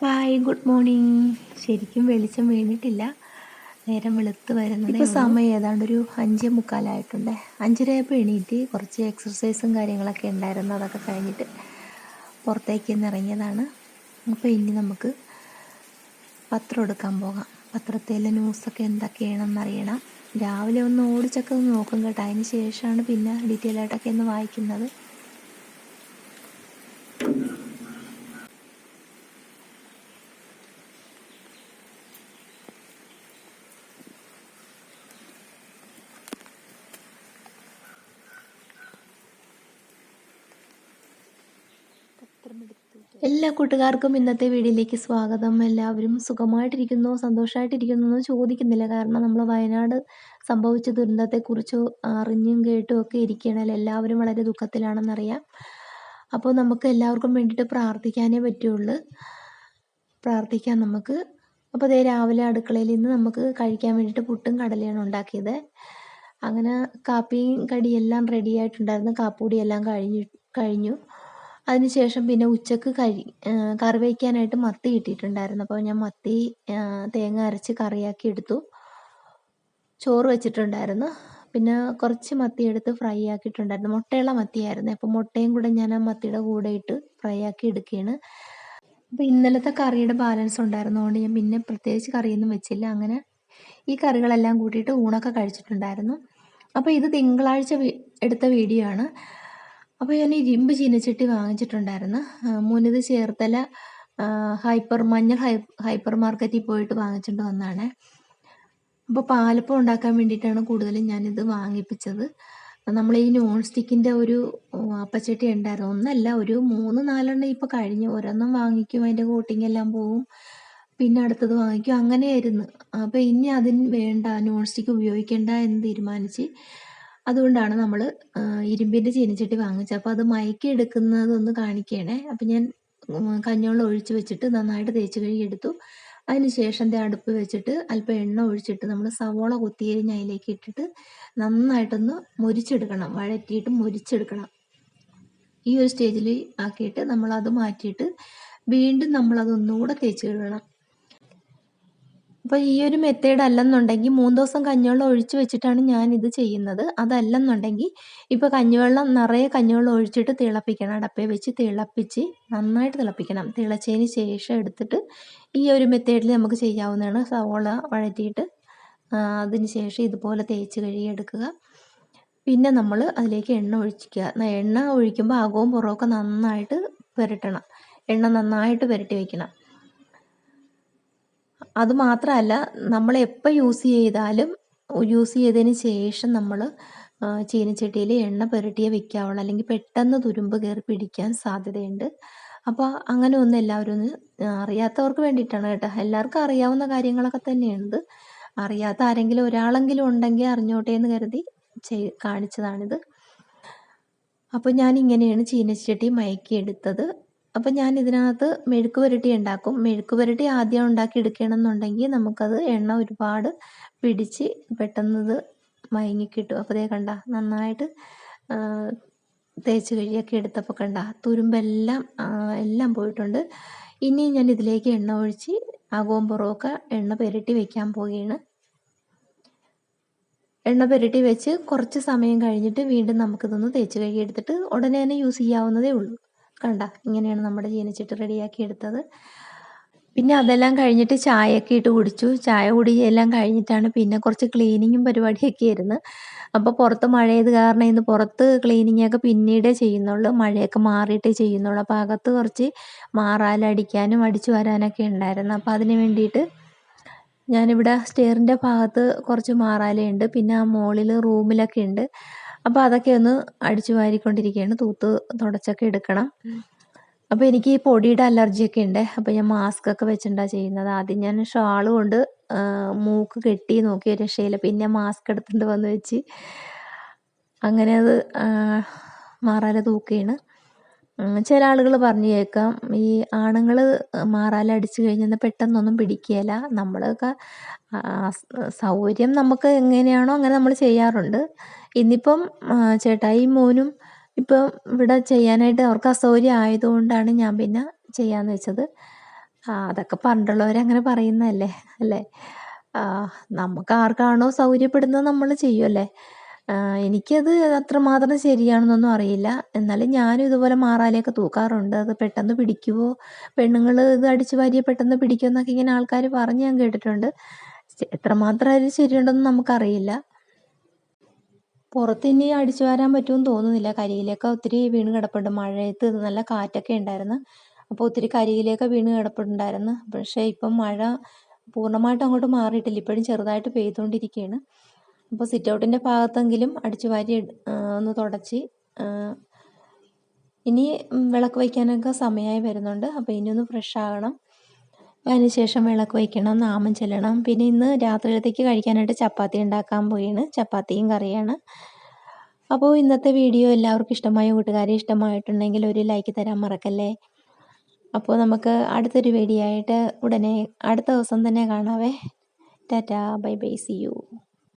Hi good morning ശരിക്കും വെളിച്ചം വീണിട്ടില്ല. നേരം വെളുത്ത് വരുന്നത് ഇപ്പോൾ സമയം ഏതാണ്ട് ഒരു അഞ്ചേ മുക്കാലായിട്ടുണ്ട്. അഞ്ചരയപ്പോൾ എണീറ്റ് കുറച്ച് എക്സർസൈസും കാര്യങ്ങളൊക്കെ ഉണ്ടായിരുന്നു. അതൊക്കെ കഴിഞ്ഞിട്ട് പുറത്തേക്ക് ഇറങ്ങിയതാണ്. അപ്പോൾ ഇനി നമുക്ക് പത്രം എടുക്കാൻ പോകാം. പത്രത്തിലെ ന്യൂസൊക്കെ എന്തൊക്കെയാണെന്ന് അറിയണം. രാവിലെ ഒന്ന് ഓടിച്ചൊക്കെ ഒന്ന് നോക്കും കേട്ടോ. അതിന് ശേഷമാണ് പിന്നെ ഡീറ്റെയിൽ ആയിട്ടൊക്കെ ഒന്ന് വായിക്കുന്നത്. എല്ലാ കൂട്ടുകാർക്കും ഇന്നത്തെ വീഡിയോയിലേക്ക് സ്വാഗതം. എല്ലാവരും സുഖമായിട്ടിരിക്കുന്നു സന്തോഷമായിട്ടിരിക്കുന്നു എന്ന് ചോദിക്കുന്നില്ല. കാരണം നമ്മൾ വയനാട് സംഭവിച്ച ദുരന്തത്തെക്കുറിച്ച് അറിഞ്ഞും കേട്ടും ഒക്കെ ഇരിക്കണല്ലോ എല്ലാവരും വളരെ ദുഃഖത്തിലാണെന്നറിയാം. അപ്പോൾ നമുക്ക് എല്ലാവർക്കും വേണ്ടിയിട്ട് പ്രാർത്ഥിക്കാനേ പറ്റുള്ളൂ. പ്രാർത്ഥിക്കാം നമുക്ക്. അപ്പോൾ അതേ രാവിലെ അടുക്കളയിൽ നിന്ന് നമുക്ക് കഴിക്കാൻ വേണ്ടിയിട്ട് പുട്ടും കടലയാണ് ഉണ്ടാക്കിയത്. അങ്ങനെ കാപ്പിയും കടിയെല്ലാം റെഡി ആയിട്ടുണ്ടായിരുന്നു കാപ്പുടി എല്ലാം കഴിഞ്ഞു കഴിഞ്ഞു. അതിനുശേഷം പിന്നെ ഉച്ചയ്ക്ക് കരി കറി വയ്ക്കാനായിട്ട് മത്തി കിട്ടിയിട്ടുണ്ടായിരുന്നു. അപ്പോൾ ഞാൻ മത്തി തേങ്ങ അരച്ച് കറിയാക്കി എടുത്തു. ചോറ് വെച്ചിട്ടുണ്ടായിരുന്നു. പിന്നെ കുറച്ച് മത്തി എടുത്ത് ഫ്രൈ ആക്കിയിട്ടുണ്ടായിരുന്നു. മുട്ടയുള്ള മത്തിയായിരുന്നു. അപ്പോൾ മുട്ടയും കൂടെ ഞാൻ ആ മത്തിയുടെ കൂടെ ഇട്ട് ഫ്രൈ ആക്കി എടുക്കുകയാണ് അപ്പോൾ ഇന്നലത്തെ കറിയുടെ ബാലൻസ് ഉണ്ടായിരുന്നതുകൊണ്ട് ഞാൻ പിന്നെ പ്രത്യേകിച്ച് കറിയൊന്നും വെച്ചില്ല. അങ്ങനെ ഈ കറികളെല്ലാം കൂട്ടിയിട്ട് ഊണൊക്കെ കഴിച്ചിട്ടുണ്ടായിരുന്നു. അപ്പോൾ ഇത് തിങ്കളാഴ്ച എടുത്ത വീഡിയോ ആണ്. അപ്പോൾ ഞാൻ ഇരുമ്പ് ചീനച്ചട്ടി വാങ്ങിച്ചിട്ടുണ്ടായിരുന്നു. മുനിത് ചേർത്തല ഹൈപ്പർ മഞ്ഞൾ ഹൈപ്പർ മാർക്കറ്റിൽ പോയിട്ട് വാങ്ങിച്ചിട്ട് വന്നതാണ് അപ്പോൾ പാലപ്പം ഉണ്ടാക്കാൻ വേണ്ടിയിട്ടാണ് കൂടുതലും ഞാനിത് വാങ്ങിപ്പിച്ചത്. നമ്മൾ ഈ നോൺ സ്റ്റിക്കിന്റെ ഒരു അപ്പച്ചട്ടി ഉണ്ടായിരുന്നു. ഒന്നല്ല ഒരു മൂന്ന് നാലെണ്ണം ഇപ്പോൾ കഴിഞ്ഞു. ഒരെണ്ണം വാങ്ങിക്കും അതിന്റെ കോട്ടിങ് എല്ലാം പോവും. പിന്നെ അടുത്തത് വാങ്ങിക്കും. അങ്ങനെയായിരുന്നു. അപ്പോൾ ഇനി അതിന് വേണ്ട നോൺ സ്റ്റിക്ക് ഉപയോഗിക്കേണ്ട എന്ന് തീരുമാനിച്ച് അതുകൊണ്ടാണ് നമ്മൾ ഇരുമ്പിന്റെ ചീനച്ചട്ടി വാങ്ങിച്ചത്. അപ്പോൾ അത് മയക്കി എടുക്കുന്നതൊന്ന് കാണിക്കണേ. അപ്പോൾ ഞാൻ കഞ്ഞോളം ഒഴിച്ച് വെച്ചിട്ട് നന്നായിട്ട് തേച്ച് കഴുകിയെടുത്തു അതിനുശേഷം അതിന് ശേഷം ദേ അടുപ്പ് വെച്ചിട്ട് അല്പം എണ്ണ ഒഴിച്ചിട്ട് നമ്മൾ സവോള കുത്തിയരിഞ്ഞ് അതിലേക്ക് ഇട്ടിട്ട് നന്നായിട്ടൊന്ന് മുരിച്ചെടുക്കണം. വഴറ്റിയിട്ട് മുരിച്ചെടുക്കണം. ഈ ഒരു സ്റ്റേജിൽ ആക്കിയിട്ട് നമ്മളത് മാറ്റിയിട്ട് വീണ്ടും നമ്മളതൊന്നുകൂടെ തേച്ച് കഴുകണം. അപ്പോൾ ഈ ഒരു മെത്തേഡ് അല്ലെന്നുണ്ടെങ്കിൽ മൂന്ന് ദിവസം കഞ്ഞിവെള്ളം ഒഴിച്ച് വെച്ചിട്ടാണ് ഞാൻ ഇത് ചെയ്യുന്നത്. അതല്ലെന്നുണ്ടെങ്കിൽ ഇപ്പോൾ കഞ്ഞിവെള്ളം നിറയെ കഞ്ഞിവെള്ളം ഒഴിച്ചിട്ട് തിളപ്പിക്കണം. അടപ്പേ വെച്ച് തിളപ്പിച്ച് നന്നായിട്ട് തിളപ്പിക്കണം. തിളച്ചതിന് ശേഷം എടുത്തിട്ട് ഈ ഒരു മെത്തേഡിൽ നമുക്ക് ചെയ്യാവുന്നതാണ് സവോള വഴറ്റിയിട്ട് അതിന് ശേഷം ഇതുപോലെ തേച്ച് കഴുകിയെടുക്കുക. പിന്നെ നമ്മൾ അതിലേക്ക് എണ്ണ ഒഴിക്കുക എണ്ണ ഒഴിക്കുമ്പോൾ അകവും പുറമൊക്കെ നന്നായിട്ട് പുരട്ടണം. എണ്ണ നന്നായിട്ട് പുരട്ടി വയ്ക്കണം അത് മാത്രമല്ല നമ്മൾ എപ്പോൾ യൂസ് ചെയ്താലും യൂസ് ചെയ്തതിന് ശേഷം നമ്മൾ ചീനച്ചട്ടിയിൽ എണ്ണ പുരട്ടിയേ വെക്കാവുള്ളൂ. അല്ലെങ്കിൽ പെട്ടെന്ന് തുരുമ്പ് കയറി പിടിക്കാൻ സാധ്യതയുണ്ട്. അപ്പോൾ അങ്ങനെ ഒന്ന് എല്ലാവരും ഒന്ന് അറിയാത്തവർക്ക് വേണ്ടിയിട്ടാണ് കേട്ടോ. എല്ലാവർക്കും അറിയാവുന്ന കാര്യങ്ങളൊക്കെ തന്നെയുണ്ട്. അറിയാത്ത ആരെങ്കിലും ഒരാളെങ്കിലും ഉണ്ടെങ്കിൽ അറിഞ്ഞോട്ടെ എന്ന് കരുതി ചെയ് കാണിച്ചതാണിത്. അപ്പോൾ ഞാൻ ഇങ്ങനെയാണ് ചീനച്ചട്ടി മയക്കിയെടുത്തത്. അപ്പം ഞാൻ ഇതിനകത്ത് മെഴുക്ക് പുരട്ടി ഉണ്ടാക്കും. മെഴുക്ക് പുരട്ടി ആദ്യം ഉണ്ടാക്കി എടുക്കണമെന്നുണ്ടെങ്കിൽ നമുക്കത് എണ്ണ ഒരുപാട് പിടിച്ച് പെട്ടെന്ന് ഇത് മയങ്ങിക്കിട്ടും അപ്പോൾ ദേ കണ്ട നന്നായിട്ട് തേച്ച് കഴിയൊക്കെ എടുത്തപ്പോൾ കണ്ട തുരുമ്പെല്ലാം എല്ലാം പോയിട്ടുണ്ട്. ഇനി ഞാൻ ഇതിലേക്ക് എണ്ണ ഒഴിച്ച് അകവും പുറമൊക്കെ എണ്ണ പുരട്ടി വെക്കാൻ പോവുകയാണ്. എണ്ണ പുരട്ടി വെച്ച് കുറച്ച് സമയം കഴിഞ്ഞിട്ട് വീണ്ടും നമുക്കിതൊന്ന് തേച്ച് കഴുകി എടുത്തിട്ട് ഉടനെ തന്നെ യൂസ് ചെയ്യാവുന്നതേ ഉള്ളൂ. കണ്ട ഇങ്ങനെയാണ് നമ്മുടെ ജീനച്ചിട്ട് റെഡിയാക്കി എടുത്തത്. പിന്നെ അതെല്ലാം കഴിഞ്ഞിട്ട് ചായയൊക്കെ ഇട്ട് കുടിച്ചു. ചായ കുടി എല്ലാം കഴിഞ്ഞിട്ടാണ് പിന്നെ കുറച്ച് ക്ലീനിങ്ങും പരിപാടിയൊക്കെ ആയിരുന്നു. അപ്പോൾ പുറത്ത് മഴയത് കാരണം ഇന്ന് പുറത്ത് ക്ലീനിങ്ങൊക്കെ പിന്നീടേ ചെയ്യുന്നുള്ളൂ. മഴയൊക്കെ മാറിയിട്ടേ ചെയ്യുന്നുള്ളൂ. അപ്പോൾ അകത്ത് കുറച്ച് മാറാലടിക്കാനും അടിച്ചു വരാനൊക്കെ ഉണ്ടായിരുന്നു. അപ്പോൾ അതിന് വേണ്ടിയിട്ട് ഞാനിവിടെ സ്റ്റെയറിന്റെ ഭാഗത്ത് കുറച്ച് മാറാലയുണ്ട്. പിന്നെ ആ മുകളിൽ റൂമിലൊക്കെ ഉണ്ട്. അപ്പോൾ അതൊക്കെ ഒന്ന് അടിച്ചു വാരിക്കൊണ്ടിരിക്കുകയാണ് തൂത്ത് തുടച്ചൊക്കെ എടുക്കണം. അപ്പോൾ എനിക്ക് ഈ പൊടിയുടെ അലർജിയൊക്കെ ഉണ്ട്. അപ്പോൾ ഞാൻ മാസ്ക് ഒക്കെ വെച്ചിട്ടാണ് ചെയ്യുന്നത്. ആദ്യം ഞാൻ ഷാൾ കൊണ്ട് മൂക്ക് കെട്ടി നോക്കിയ രക്ഷയില്ല. പിന്നെ മാസ്ക് എടുത്തുകൊണ്ട് വന്ന് വെച്ച് അങ്ങനെ അത് മാറാതെ തൂക്കുകയാണ്. ചില ആളുകൾ പറഞ്ഞു കേൾക്കാം ഈ ആണുങ്ങൾ മാറാലടിച്ചു കഴിഞ്ഞാൽ പെട്ടെന്നൊന്നും പിടിക്കുകയില്ല നമ്മളൊക്കെ സൗകര്യം നമുക്ക് എങ്ങനെയാണോ അങ്ങനെ നമ്മൾ ചെയ്യാറുണ്ട്. ഇന്നിപ്പം ചേട്ടായി മോനും ഇപ്പം ഇവിടെ ചെയ്യാനായിട്ട് അവർക്ക് അസൗകര്യം ആയതുകൊണ്ടാണ് ഞാൻ പിന്നെ ചെയ്യാമെന്ന് വെച്ചത്. അതൊക്കെ പണ്ടുള്ളവരങ്ങനെ പറയുന്നതല്ലേ അല്ലേ? നമുക്ക് ആർക്കാണോ സൗകര്യപ്പെടുന്നത് നമ്മൾ ചെയ്യുമല്ലേ എനിക്കത് അത്രമാത്രം ശരിയാണെന്നൊന്നും അറിയില്ല. എന്നാലും ഞാനും ഇതുപോലെ മാറാലയൊക്കെ തൂക്കാറുണ്ട്. അത് പെട്ടെന്ന് പിടിക്കുമോ പെണ്ണുങ്ങൾ ഇത് അടിച്ച് വാരിയ പെട്ടെന്ന് പിടിക്കുമെന്നൊക്കെ ഇങ്ങനെ ആൾക്കാർ പറഞ്ഞ് ഞാൻ കേട്ടിട്ടുണ്ട്. എത്രമാത്രം അതിൽ ശരിയുണ്ടെന്ന് നമുക്കറിയില്ല. പുറത്ത് ഇനി അടിച്ചു വരാൻ പറ്റുമെന്ന് തോന്നുന്നില്ല. കരിയിലേക്ക് ഒത്തിരി വീണ് കിടപ്പുണ്ട്. മഴയത്ത് നല്ല കാറ്റൊക്കെ ഉണ്ടായിരുന്നു. അപ്പോൾ ഒത്തിരി കരിയിലേക്ക് വീണ് കിടപ്പുണ്ടായിരുന്നു. പക്ഷേ ഇപ്പം മഴ പൂർണമായിട്ടും അങ്ങോട്ട് മാറിയിട്ടില്ല. ഇപ്പോഴും ചെറുതായിട്ട് പെയ്തുകൊണ്ടിരിക്കുകയാണ്. അപ്പോൾ സിറ്റ് ഔട്ടിന്റെ ഭാഗത്തെങ്കിലും അടിച്ചു വാരി ഒന്ന് തുടച്ച് ഇനി വിളക്ക് വയ്ക്കാനൊക്കെ സമയമായി വരുന്നുണ്ട്. അപ്പോൾ ഇനി ഒന്ന് ഫ്രഷ് ആകണം. അതിന് ശേഷം വിളക്ക് വയ്ക്കണം നാമം ചെല്ലണം. പിന്നെ ഇന്ന് രാത്രിയിലത്തേക്ക് കഴിക്കാനായിട്ട് ചപ്പാത്തി ഉണ്ടാക്കാൻ പോയാണ് ചപ്പാത്തിയും കറിയാണ്. അപ്പോൾ ഇന്നത്തെ വീഡിയോ എല്ലാവർക്കും ഇഷ്ടമായ കൂട്ടുകാരെ ഇഷ്ടമായിട്ടുണ്ടെങ്കിൽ ഒരു ലൈക്ക് തരാൻ മറക്കല്ലേ? അപ്പോൾ നമുക്ക് അടുത്തൊരു വീഡിയോ ആയിട്ട് ഉടനെ അടുത്ത ദിവസം തന്നെ കാണാവേ. Tata bye bye see you